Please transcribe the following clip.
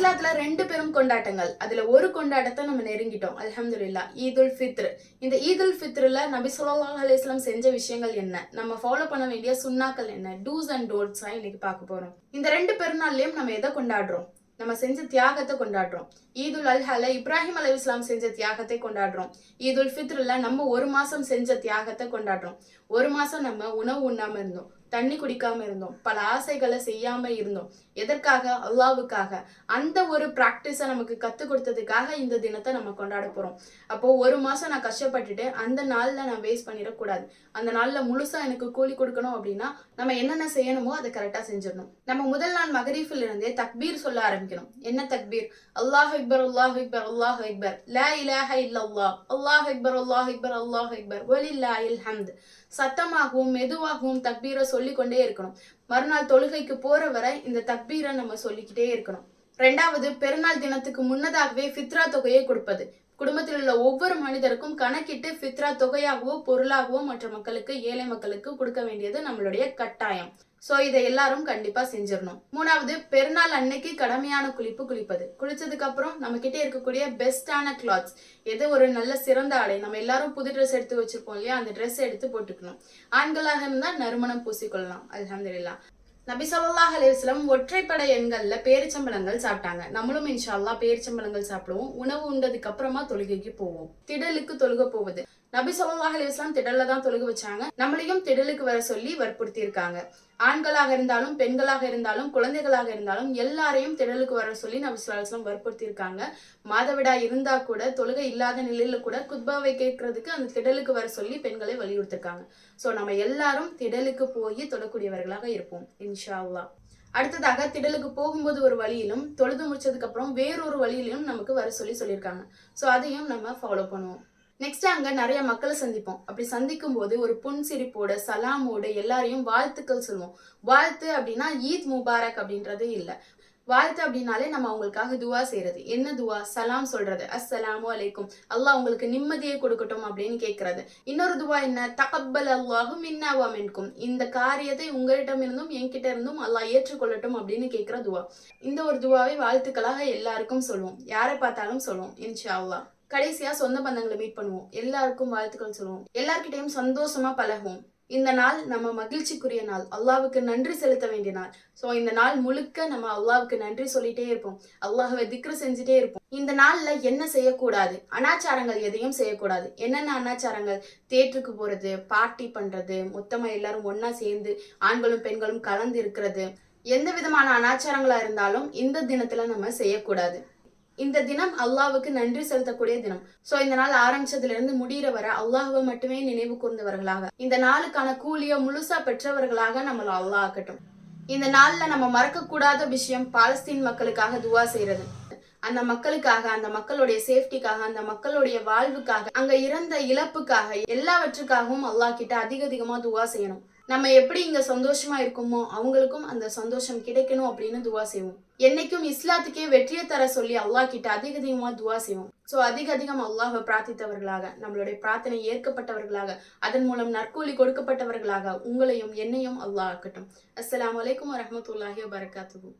இஸ்லாத்துல ரெண்டு பெரும் கொண்டாட்டங்கள். அதுல ஒரு கொண்டாட்டத்தை நம்ம நெருங்கிட்டோம். அலமதுல்லா ஈத் உல் ஃபித்ர். இந்த ஈதுல் ஃபித்ர்ல நபி சொல்லா அலிஸ்லாம் செஞ்ச விஷயங்கள் என்ன? நம்ம ஃபாலோ பண்ண வேண்டிய சுண்ணாக்கள் என்ன? டூஸ் அண்ட் டோட்ஸா இன்னைக்கு பார்க்க போறோம். இந்த ரெண்டு பெருநாள்லயும் நம்ம எதை கொண்டாடுறோம்? நம்ம செஞ்ச தியாகத்தை கொண்டாடுறோம். ஈதுல் அல்ஹால இப்ராஹிம் அலி இஸ்லாம் செஞ்ச தியாகத்தை கொண்டாடுறோம். ஈதுல் ஃபித்ர்ல நம்ம ஒரு மாசம் செஞ்ச தியாகத்தை கொண்டாடுறோம். ஒரு மாசம் நம்ம உணவு உண்ணாம இருந்தோம். தண்ணி குடிக்காம இருந்தோம். பல ஆசைகளை செய்யாம இருந்தோம். எதற்காக? அல்லாவுக்காக அந்த ஒரு ப்ராக்டிஸை நமக்கு கற்றுக் கொடுத்ததுக்காக இந்த தினத்தை நம்ம கொண்டாட போறோம். அப்போ ஒரு மாசம் நான் கஷ்டப்பட்டுட்டு அந்த நாள்ல நான் வேஸ்ட் பண்ணிடக்கூடாது. அந்த நாள்ல முழுசா எனக்கு கூலி கொடுக்கணும் அப்படின்னா நம்ம என்னென்ன செய்யணுமோ அதை கரெக்டா செஞ்சிடணும். நம்ம முதல் நாள் மகரீஃபில் இருந்தே தக்பீர் சொல்ல ஆரம்பிக்கணும். என்ன தக்பீர்? அல்லாஹ் அக்பர் அல்லாஹ் இக்பர் அல்லாஹ் இக்பர் லா இலாஹ இல்லல்லாஹ். அல்லாஹ் அக்பர் அல்லாஹ் இக்பர் அல்லாஹ் அக்பர். வலில்லாஹில் ஹம்த் சத்தமாகவும் மெதுவாகவும் தக்பீரை சொல்லிக்கொண்டே இருக்கணும். மறுநாள் தொழுகைக்கு போற வரை இந்த தக்பீரை நம்ம சொல்லிக்கிட்டே இருக்கணும். ரெண்டாவது பெருநாள் தினத்துக்கு முன்னதாகவே ஃபித்ரா தொகையை கொடுப்பது. குடும்பத்தில் உள்ள ஒவ்வொரு மனிதருக்கும் கணக்கிட்டு ஃபித்ரா தொகையாகவோ பொருளாகவோ மற்ற மக்களுக்கு ஏழை மக்களுக்கு கொடுக்க வேண்டியது நம்மளுடைய கட்டாயம். சோ இதை எல்லாரும் கண்டிப்பா செஞ்சிடணும். மூணாவது பெருநாள் அன்னைக்கு கடமையான குளிப்பு குளிப்பது. குளிச்சதுக்கு அப்புறம் நம்ம கிட்ட இருக்கக்கூடிய பெஸ்டான கிளாத்ஸ் எது ஒரு நல்ல சிறந்த ஆடை. நம்ம எல்லாரும் புது ட்ரெஸ் எடுத்து வச்சிருப்போம் இல்லையா? அந்த ட்ரெஸ் எடுத்து போட்டுக்கணும். ஆண்களாக இருந்தா நறுமணம் பூசிக்கொள்ளலாம். அல்ஹம்துலில்லாஹ். நபி ஸல்லல்லாஹு அலைஹி ஒற்றைப்படை எண்கள்ல பேரிச்சம்பழங்கள் சாப்பிட்டாங்க. நம்மளும் இன்ஷால்லா பேரிச்சம்பழங்கள் சாப்பிடுவோம். உணவு உண்டதுக்கு அப்புறமா தொழுகைக்கு போவோம். திடலுக்கு தொழுக போவது. நபி ஸல்லல்லாஹு அலைஹி வஸல்லம் திடல்ல தான் தொழுக வச்சாங்க. நம்மளையும் திடலுக்கு வர சொல்லி வற்புறுத்தி இருக்காங்க ஆண்களாக இருந்தாலும் பெண்களாக இருந்தாலும் குழந்தைகளாக இருந்தாலும் எல்லாரையும் திடலுக்கு வர சொல்லி நபி ஸல்லல்லாஹு வற்புறுத்தி இருக்காங்க மாதவிடா இருந்தா கூட தொழுகை இல்லாத நிலையில கூட குத்பாவை கேட்கறதுக்கு அந்த திடலுக்கு வர சொல்லி பெண்களை வலியுறுத்திருக்காங்க. சோ நம்ம எல்லாரும் திடலுக்கு போய் தொழக்கூடியவர்களாக இருப்போம் இன்ஷா அடுத்ததாக திடலுக்கு போகும்போது ஒரு வழியிலும் தொழுது முடிச்சதுக்கு அப்புறம் வேறொரு வழியிலும் நமக்கு வர சொல்லி சொல்லியிருக்காங்க. ஸோ அதையும் நம்ம ஃபாலோ பண்ணுவோம். நெக்ஸ்ட் அங்க நிறைய மக்களை சந்திப்போம். அப்படி சந்திக்கும் போது ஒரு புன்சிரிப்போட சலாமோட எல்லாரையும் வாழ்த்துக்கள் சொல்லுவோம். வாழ்த்து அப்படின்னா ஈத் முபாரக் அப்படின்றது இல்ல. வாழ்த்து அப்படின்னாலே நம்ம அவங்களுக்காக துவா செய்யறது என்ன துவா? சலாம் சொல்றது. அஸ்ஸலாமு அலைக்கும். அல்லாஹ் உங்களுக்கு நிம்மதியை கொடுக்கட்டும் அப்படின்னு கேட்கறது. இன்னொரு துவா என்ன? தகப்பல் அல்லாஹும் மின்னாவா மின்கும். இந்த காரியத்தை உங்களிடம் இருந்தும் என்கிட்ட இருந்தும் அல்லாஹ் ஏற்றுக்கொள்ளட்டும் அப்படின்னு கேட்கிற துவா. இந்த ஒரு துவாவை வாழ்த்துக்களாக எல்லாருக்கும் சொல்லுவோம். யாரை பார்த்தாலும் சொல்லுவோம். இன்ஷா அல்லாஹ். கடைசியா சொந்த பந்தங்களை மீட் பண்ணுவோம். எல்லாருக்கும் வாழ்த்துக்கள் சொல்லுவோம். எல்லார்கிட்டையும் சந்தோஷமா பழகுவோம். இந்த நாள் நம்ம மகிழ்ச்சிக்குரிய நாள். அல்லாவுக்கு நன்றி செலுத்த வேண்டிய நாள். ஸோ இந்த நாள் முழுக்க நம்ம அல்லாவுக்கு நன்றி சொல்லிட்டே இருப்போம். அல்லாஹ்வை திக்ரு செஞ்சுட்டே இருப்போம். இந்த நாள்ல என்ன செய்யக்கூடாது? அனாச்சாரங்கள் எதையும் செய்யக்கூடாது. என்னென்ன அனாச்சாரங்கள்? தேட்டருக்கு போறது பார்ட்டி பண்றது மொத்தமா எல்லாரும் ஒன்னா சேர்ந்து ஆண்களும் பெண்களும் கலந்து இருக்கிறது. எந்த விதமான அனாச்சாரங்களா இருந்தாலும் இந்த தினத்துல நம்ம செய்யக்கூடாது. இந்த தினம் அல்லாவுக்கு நன்றி செலுத்தக்கூடிய தினம். சோ இந்த நாள் ஆரம்பிச்சதுல இருந்து முடிகிற வர அல்லாஹுவை மட்டுமே நினைவு கூர்ந்தவர்களாக. இந்த நாளுக்கான கூலிய முழுசா பெற்றவர்களாக நம்மள அல்லாஹ் ஆக்கட்டும். இந்த நாள்ல நம்ம மறக்க கூடாத விஷயம் பாலஸ்தீன் மக்களுக்காக துவா செய்யறது அந்த மக்களுக்காக அந்த மக்களுடைய சேஃப்டிக்காக அந்த மக்களுடைய வாழ்வுக்காக அங்க இறந்த இழப்புக்காக எல்லாவற்றுக்காகவும் அல்லாஹ் கிட்ட அதிக அதிகமா துவா செய்யணும். நம்ம எப்படி இங்க சந்தோஷமா இருக்கோமோ அவங்களுக்கும் அந்த சந்தோஷம் கிடைக்கணும் அப்படின்னு துவா செய்வோம். என்னைக்கும் இஸ்லாத்துக்கே வெற்றியை தர சொல்லி அல்லாஹ் கிட்ட அதிக அதிகமா துவா செய்வோம். சோ அதிக அதிகம் அல்லாஹை பிரார்த்தித்தவர்களாக நம்மளுடைய பிரார்த்தனை ஏற்கப்பட்டவர்களாக அதன் மூலம் நற்கூலி கொடுக்கப்பட்டவர்களாக உங்களையும் என்னையும் அல்லாஹ் ஆக்கட்டும். அஸ்லாம் வலைக்கம் வரமத்துல்லாஹி வரகாத்துவோம்